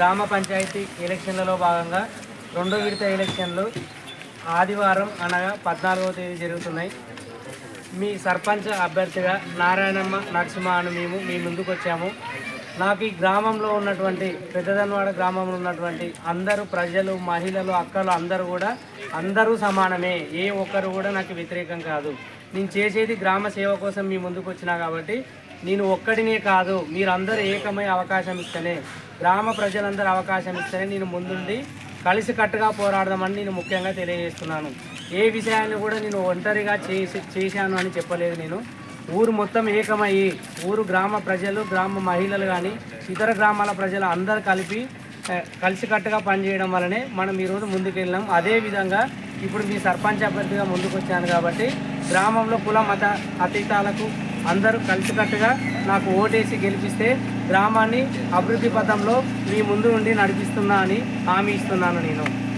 గ్రామ పంచాయతీ ఎలక్షన్లలో భాగంగా రెండో విడత ఎలక్షన్లు ఆదివారం అనగా పద్నాలుగవ తేదీ జరుగుతున్నాయి. మీ సర్పంచ్ అభ్యర్థిగా నారాయణమ్మ నరసింహ అని మేము మీ ముందుకు వచ్చాము. నాకు ఈ గ్రామంలో ఉన్నటువంటి పెద్దదన్వాడ గ్రామంలో ఉన్నటువంటి అందరూ ప్రజలు మహిళలు అక్కలు అందరూ కూడా అందరూ సమానమే. ఏ ఒక్కరు కూడా నాకు వ్యతిరేకం కాదు. నేను చేసేది గ్రామ సేవ కోసం మీ ముందుకు వచ్చినా కాబట్టి నేను ఒక్కడినే కాదు. మీరందరూ ఏకమై అవకాశం ఇస్తనే గ్రామ ప్రజలందరూ అవకాశం ఇస్తేనే నేను ముందుండి కలిసికట్టుగా పోరాడదామని నేను ముఖ్యంగా తెలియజేస్తున్నాను. ఏ విషయాన్ని కూడా నేను ఒంటరిగా చేసి చేశాను అని చెప్పలేదు నేను. ఊరు మొత్తం ఏకమయ్యి ఊరు గ్రామ ప్రజలు గ్రామ మహిళలు కానీ ఇతర గ్రామాల ప్రజలు అందరూ కలిపి కలిసికట్టుగా పనిచేయడం వల్లనే మనం ఈరోజు ముందుకెళ్ళాం. అదేవిధంగా ఇప్పుడు మీ సర్పంచ్ అభ్యర్థిగా ముందుకు వచ్చాను కాబట్టి గ్రామంలో కుల మత అతీతాలకు అందరూ కలిసికట్టుగా నాకు ఓటేసి గెలిపిస్తే గ్రామాన్ని అభివృద్ధి పథంలో మీ ముందు ఉండి నడిపిస్తున్నా అని హామీ ఇస్తున్నాను నేను.